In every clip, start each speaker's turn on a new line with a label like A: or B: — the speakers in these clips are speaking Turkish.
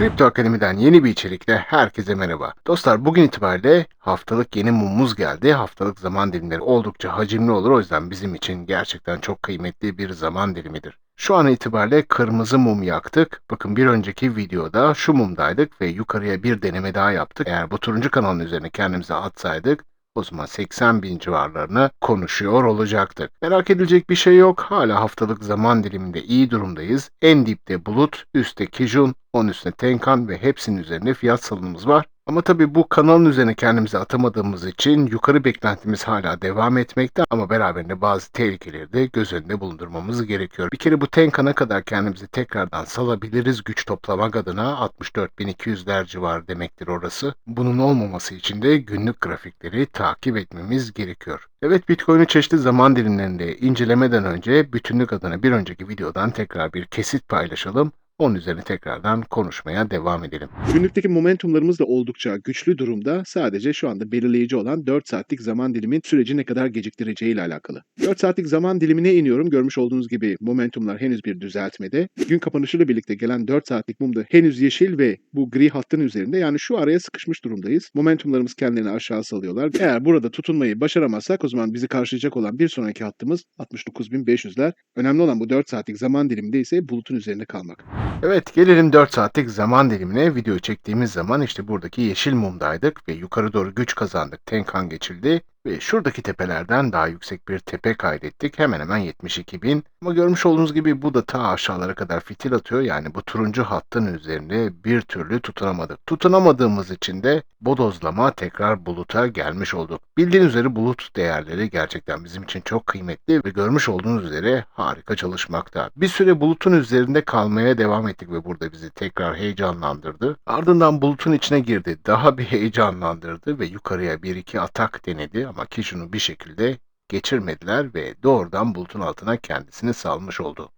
A: Kripto Akademi'den yeni bir içerikle herkese merhaba. Dostlar bugün itibariyle haftalık yeni mumumuz geldi. Haftalık zaman dilimleri oldukça hacimli olur. O yüzden bizim için gerçekten çok kıymetli bir zaman dilimidir. Şu an itibariyle kırmızı mum yaktık. Bakın bir önceki videoda şu mumdaydık ve yukarıya bir deneme daha yaptık. Eğer bu turuncu kanalın üzerine kendimize atsaydık o zaman 80 bin civarlarını konuşuyor olacaktık. Merak edilecek bir şey yok. Hala haftalık zaman diliminde iyi durumdayız. En dipte bulut, üstte Kijun, onun üstüne Tenkan ve hepsinin üzerinde fiyat salınımız var. Ama tabii bu kanalın üzerine kendimizi atamadığımız için yukarı beklentimiz hala devam etmekte ama beraberinde bazı tehlikeleri de göz önünde bulundurmamız gerekiyor. Bir kere bu Tenkan'a kadar kendimizi tekrardan salabiliriz güç toplamak adına 64.200'ler civarı demektir orası. Bunun olmaması için de günlük grafikleri takip etmemiz gerekiyor. Evet Bitcoin'i çeşitli zaman dilimlerinde incelemeden önce bütünlük adına bir önceki videodan tekrar bir kesit paylaşalım. Onun üzerine tekrardan konuşmaya devam edelim.
B: Günlükteki momentumlarımız da oldukça güçlü durumda. Sadece şu anda belirleyici olan 4 saatlik zaman dilimin süreci ne kadar geciktireceği ile alakalı. 4 saatlik zaman dilimine iniyorum. Görmüş olduğunuz gibi momentumlar henüz bir düzeltmede. Gün kapanışıyla birlikte gelen 4 saatlik mum da henüz yeşil ve bu gri hattın üzerinde. Yani şu araya sıkışmış durumdayız. Momentumlarımız kendilerini aşağı salıyorlar. Eğer burada tutunmayı başaramazsak o zaman bizi karşılayacak olan bir sonraki hattımız 69.500'ler. Önemli olan bu 4 saatlik zaman diliminde ise bulutun üzerinde kalmak.
A: Evet gelelim 4 saatlik zaman dilimine. Video çektiğimiz zaman işte buradaki yeşil mumdaydık ve yukarı doğru güç kazandık. Tenkan geçildi ve şuradaki tepelerden daha yüksek bir tepe kaydettik. Hemen hemen 72 bin. Ama görmüş olduğunuz gibi bu da ta aşağılara kadar fitil atıyor. Yani bu turuncu hattın üzerinde bir türlü tutunamadık. Tutunamadığımız için de bodozlama tekrar buluta gelmiş olduk. Bildiğiniz üzere bulut değerleri gerçekten bizim için çok kıymetli ve görmüş olduğunuz üzere harika çalışmakta. Bir süre bulutun üzerinde kalmaya devam ettik ve burada bizi tekrar heyecanlandırdı. Ardından bulutun içine girdi. Daha bir heyecanlandırdı ve yukarıya bir iki atak denedi ama Kishun'u bir şekilde geçirmediler ve doğrudan bulutun altına kendisini salmış oldu.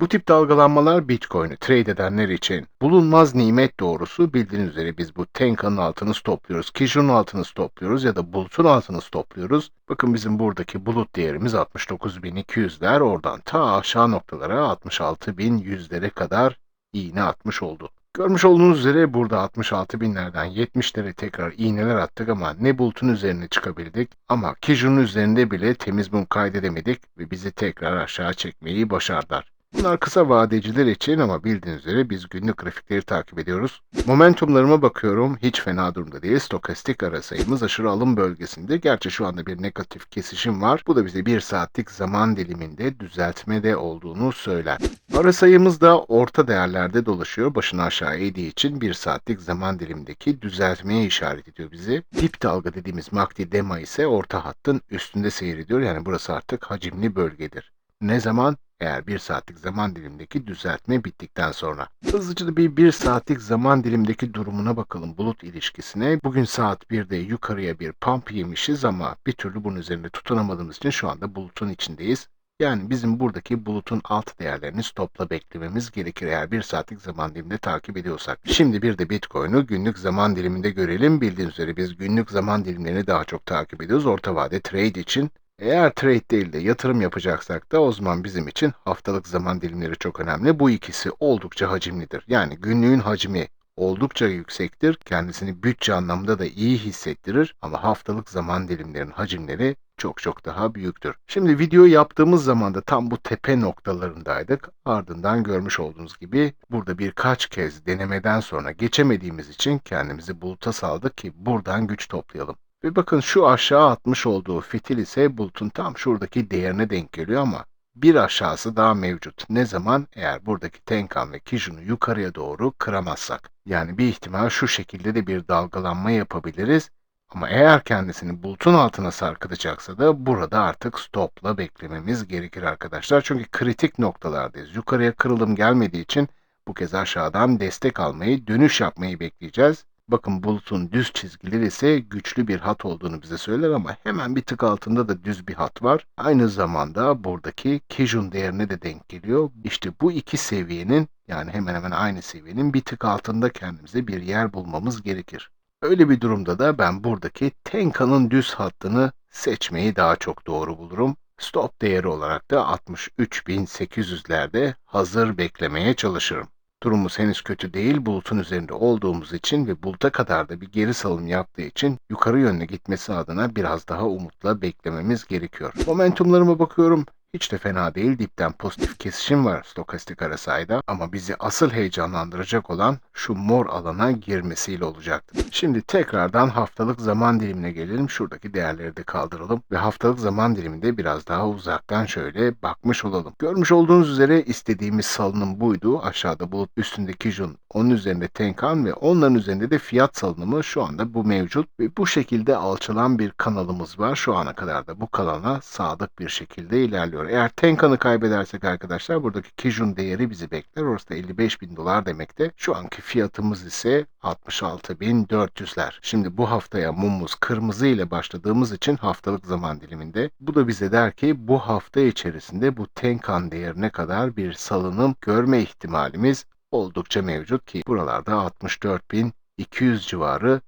A: Bu tip dalgalanmalar Bitcoin'i trade edenler için bulunmaz nimet doğrusu bildiğiniz üzere biz bu Tenka'nın altını stopluyoruz, Kijun'un altını stopluyoruz ya da bulutun altını stopluyoruz. Bakın bizim buradaki bulut değerimiz 69.200'ler oradan ta aşağı noktalara 66.100'lere kadar iğne atmış oldu. Görmüş olduğunuz üzere burada 66 binlerden 70'lere tekrar iğneler attık ama ne bulutun üzerine çıkabildik ama Kijun'un üzerinde bile temiz mum kaydedemedik ve bizi tekrar aşağı çekmeyi başardılar. Bunlar kısa vadeciler için ama bildiğiniz üzere biz günlük grafikleri takip ediyoruz. Momentumlarıma bakıyorum hiç fena durumda değil. Stokastik ara sayımız aşırı alım bölgesinde. Gerçi şu anda bir negatif kesişim var. Bu da bize bir saatlik zaman diliminde düzeltmede olduğunu söyler. Ara sayımız da orta değerlerde dolaşıyor. Başını aşağı eğdiği için bir saatlik zaman dilimindeki düzeltmeye işaret ediyor bizi. Dip dalga dediğimiz MACD DEMA ise orta hattın üstünde seyrediyor. Yani burası artık hacimli bölgedir. Ne zaman? Eğer bir saatlik zaman dilimindeki düzeltme bittikten sonra. Hızlıca da bir bir saatlik zaman dilimdeki durumuna bakalım bulut ilişkisine. Bugün saat 1'de yukarıya bir pump yemişiz ama bir türlü bunun üzerinde tutunamadığımız için şu anda bulutun içindeyiz. Yani bizim buradaki bulutun alt değerlerini stopla beklememiz gerekir eğer bir saatlik zaman diliminde takip ediyorsak. Şimdi bir de Bitcoin'u günlük zaman diliminde görelim. Bildiğiniz üzere biz günlük zaman dilimlerini daha çok takip ediyoruz. Orta vade trade için eğer trade değil de yatırım yapacaksak da o zaman bizim için haftalık zaman dilimleri çok önemli. Bu ikisi oldukça hacimlidir. Yani günlüğün hacmi oldukça yüksektir. Kendisini bütçe anlamında da iyi hissettirir ama haftalık zaman dilimlerinin hacimleri çok çok daha büyüktür. Şimdi video yaptığımız zaman da tam bu tepe noktalarındaydık. Ardından görmüş olduğunuz gibi burada birkaç kez denemeden sonra geçemediğimiz için kendimizi buluta saldık ki buradan güç toplayalım. Ve bakın şu aşağı atmış olduğu fitil ise bulutun tam şuradaki değerine denk geliyor ama bir aşağısı daha mevcut. Ne zaman? Eğer buradaki Tenkan ve Kijun'u yukarıya doğru kıramazsak. Yani bir ihtimal şu şekilde de bir dalgalanma yapabiliriz. Ama eğer kendisini bulutun altına sarkıtacaksa da burada artık stopla beklememiz gerekir arkadaşlar. Çünkü kritik noktalardayız. Yukarıya kırılım gelmediği için bu kez aşağıdan destek almayı, dönüş yapmayı bekleyeceğiz. Bakın bulutun düz çizgileri ise güçlü bir hat olduğunu bize söyler ama hemen bir tık altında da düz bir hat var. Aynı zamanda buradaki Kijun değerine de denk geliyor. İşte bu iki seviyenin yani hemen hemen aynı seviyenin bir tık altında kendimize bir yer bulmamız gerekir. Öyle bir durumda da ben buradaki Tenka'nın düz hattını seçmeyi daha çok doğru bulurum. Stop değeri olarak da 63.800'lerde hazır beklemeye çalışırım. Durumumuz henüz kötü değil. Bulutun üzerinde olduğumuz için ve buluta kadar da bir geri salım yaptığı için yukarı yönlü gitmesi adına biraz daha umutla beklememiz gerekiyor. Momentumlarıma bakıyorum. Hiç de fena değil. Dipten pozitif kesişim var stokastik arasayda ama bizi asıl heyecanlandıracak olan şu mor alana girmesiyle olacaktı. Şimdi tekrardan haftalık zaman dilimine gelelim. Şuradaki değerleri de kaldıralım ve haftalık zaman diliminde biraz daha uzaktan şöyle bakmış olalım. Görmüş olduğunuz üzere istediğimiz salınım buydu. Aşağıda bulut üstündeki jun, onun üzerinde tenkan ve onların üzerinde de fiyat salınımı şu anda bu mevcut ve bu şekilde alçalan bir kanalımız var. Şu ana kadar da bu kanala sadık bir şekilde ilerliyor. Eğer tenkanı kaybedersek arkadaşlar buradaki Kijun değeri bizi bekler. Orası da 55 bin dolar demekte. Şu anki fiyatımız ise 66.400'ler. Şimdi bu haftaya mumumuz kırmızı ile başladığımız için haftalık zaman diliminde. Bu da bize der ki bu hafta içerisinde bu tenkan değerine kadar bir salınım görme ihtimalimiz oldukça mevcut ki buralarda 64.200 civarı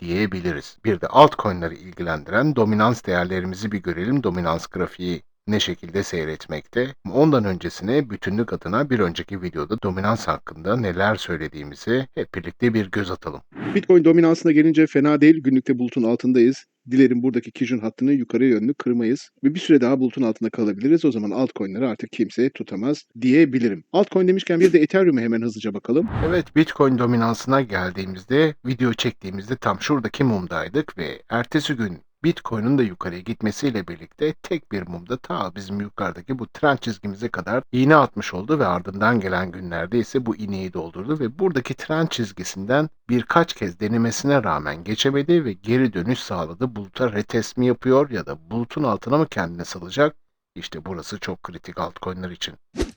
A: diyebiliriz. Bir de altcoin'leri ilgilendiren dominans değerlerimizi bir görelim. Dominans grafiği ne şekilde seyretmekte. Ondan öncesine bütünlük adına bir önceki videoda dominans hakkında neler söylediğimizi hep birlikte bir göz atalım.
B: Bitcoin dominansına gelince fena değil. Günlükte bulutun altındayız. Dilerim buradaki Kijun hattını yukarı yönlü kırmayız ve bir süre daha bulutun altında kalabiliriz. O zaman altcoin'leri artık kimse tutamaz diyebilirim. Altcoin demişken bir de Ethereum'e hemen hızlıca bakalım.
A: Evet Bitcoin dominansına geldiğimizde video çektiğimizde tam şuradaki mumdaydık ve ertesi gün Bitcoin'in de yukarıya gitmesiyle birlikte tek bir mumda ta bizim yukarıdaki bu trend çizgimize kadar iğne atmış oldu ve ardından gelen günlerde ise bu iğneyi doldurdu ve buradaki trend çizgisinden birkaç kez denemesine rağmen geçemedi ve geri dönüş sağladı. Buluta retest mi yapıyor ya da bulutun altına mı kendine salacak? İşte burası çok kritik altcoin'ler için.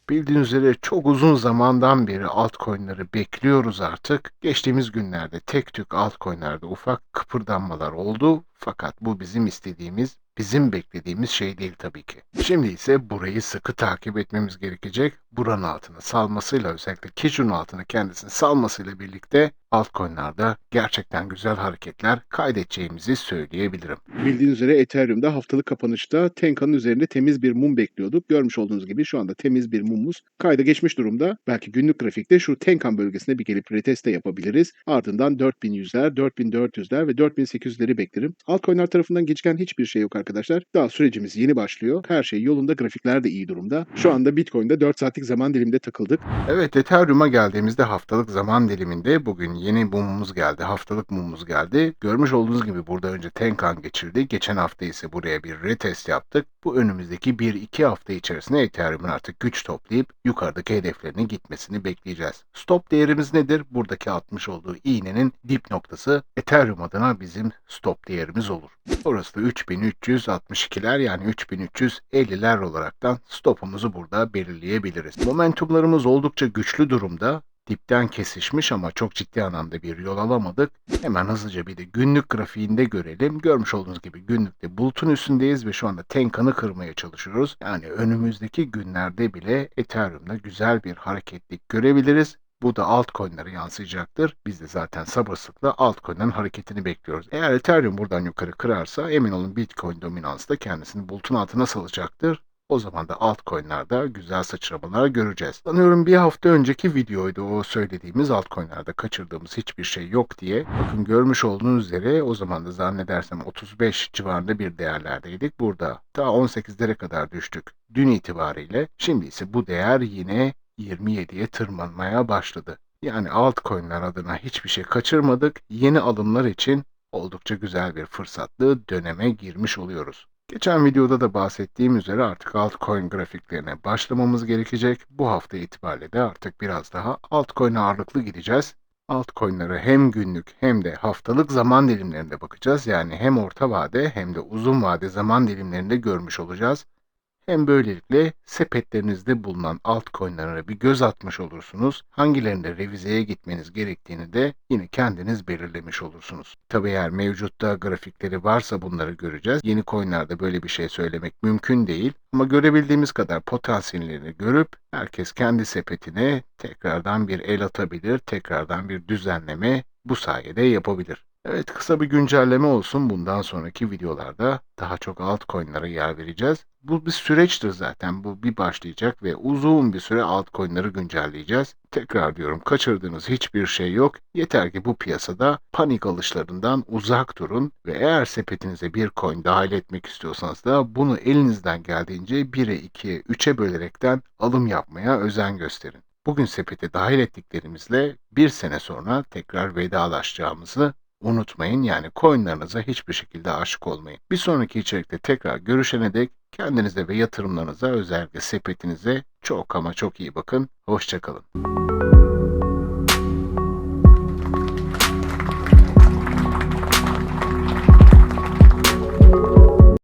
A: Bildiğiniz üzere çok uzun zamandan beri altcoin'leri bekliyoruz artık. Geçtiğimiz günlerde tek tük altcoin'lerde ufak kıpırdanmalar oldu. Fakat bu bizim istediğimiz, bizim beklediğimiz şey değil tabii ki. Şimdi ise burayı sıkı takip etmemiz gerekecek. Buranın altına salmasıyla özellikle Kijun altına kendisini salmasıyla birlikte altcoin'larda gerçekten güzel hareketler kaydedeceğimizi söyleyebilirim.
B: Bildiğiniz üzere Ethereum'da haftalık kapanışta Tenka'nın üzerinde temiz bir mum bekliyorduk. Görmüş olduğunuz gibi şu anda temiz bir mumumuz kayda geçmiş durumda. Belki günlük grafikte şu Tenkan bölgesine bir gelip reteste yapabiliriz. Ardından 4100'ler, 4400'ler ve 4800'leri beklerim. Altcoin'ler tarafından geciken hiçbir şey yok arkadaşlar. Daha sürecimiz yeni başlıyor. Her şey yolunda, grafikler de iyi durumda. Şu anda Bitcoin'de 4 saatlik zaman diliminde takıldık.
A: Evet Ethereum'a geldiğimizde haftalık zaman diliminde bugün yeni mumumuz geldi. Haftalık mumumuz geldi. Görmüş olduğunuz gibi burada önce Tenkan geçirdi. Geçen hafta ise buraya bir retest yaptık. Bu önümüzdeki 1-2 hafta içerisinde Ethereum'un artık güç toplayıp yukarıdaki hedeflerine gitmesini bekleyeceğiz. Stop değerimiz nedir? Buradaki atmış olduğu iğnenin dip noktası Ethereum adına bizim stop değerimiz olur. Orası da 3362'ler yani 3350'ler olaraktan stopumuzu burada belirleyebiliriz. Momentumlarımız oldukça güçlü durumda. Dipten kesişmiş ama çok ciddi anlamda bir yol alamadık. Hemen hızlıca bir de günlük grafiğinde görelim. Görmüş olduğunuz gibi günlükte bulutun üstündeyiz ve şu anda Tenkan'ı kırmaya çalışıyoruz. Yani önümüzdeki günlerde bile Ethereum'da güzel bir hareketlik görebiliriz. Bu da altcoin'lere yansıyacaktır. Biz de zaten sabırsızlıkla altcoin'lerin hareketini bekliyoruz. Eğer Ethereum buradan yukarı kırarsa emin olun Bitcoin dominansı da kendisini bulutun altına salacaktır. O zaman da altcoin'lerde güzel sıçramalar göreceğiz. Sanıyorum bir hafta önceki videoydu o söylediğimiz altcoin'lerde kaçırdığımız hiçbir şey yok diye. Bakın görmüş olduğunuz üzere o zaman da zannedersem 35 civarında bir değerlerdeydik. Burada ta 18'lere kadar düştük dün itibariyle. Şimdi ise bu değer yine 27'ye tırmanmaya başladı. Yani altcoin'ler adına hiçbir şey kaçırmadık. Yeni alımlar için oldukça güzel bir fırsatlı döneme girmiş oluyoruz. Geçen videoda da bahsettiğim üzere artık altcoin grafiklerine başlamamız gerekecek. Bu hafta itibariyle de artık biraz daha altcoin ağırlıklı gideceğiz. Altcoin'lere hem günlük hem de haftalık zaman dilimlerinde bakacağız. Yani hem orta vade hem de uzun vade zaman dilimlerinde görmüş olacağız. Hem böylelikle sepetlerinizde bulunan altcoin'lere bir göz atmış olursunuz. Hangilerinde revizeye gitmeniz gerektiğini de yine kendiniz belirlemiş olursunuz. Tabi eğer mevcutta grafikleri varsa bunları göreceğiz. Yeni coin'lerde böyle bir şey söylemek mümkün değil. Ama görebildiğimiz kadar potansiyellerini görüp herkes kendi sepetine tekrardan bir el atabilir, tekrardan bir düzenleme bu sayede yapabilir. Evet kısa bir güncelleme olsun. Bundan sonraki videolarda daha çok altcoin'lara yer vereceğiz. Bu bir süreçtir zaten. Bu bir başlayacak ve uzun bir süre altcoin'ları güncelleyeceğiz. Tekrar diyorum kaçırdığınız hiçbir şey yok. Yeter ki bu piyasada panik alışlarından uzak durun ve eğer sepetinize bir coin dahil etmek istiyorsanız da bunu elinizden geldiğince 1'e 2'ye 3'e bölerekten alım yapmaya özen gösterin. Bugün sepete dahil ettiklerimizle bir sene sonra tekrar vedalaşacağımızı unutmayın. Yani coinlarınıza hiçbir şekilde aşık olmayın. Bir sonraki içerikte tekrar görüşene dek kendinize ve yatırımlarınıza özellikle sepetinize çok ama çok iyi bakın. Hoşçakalın.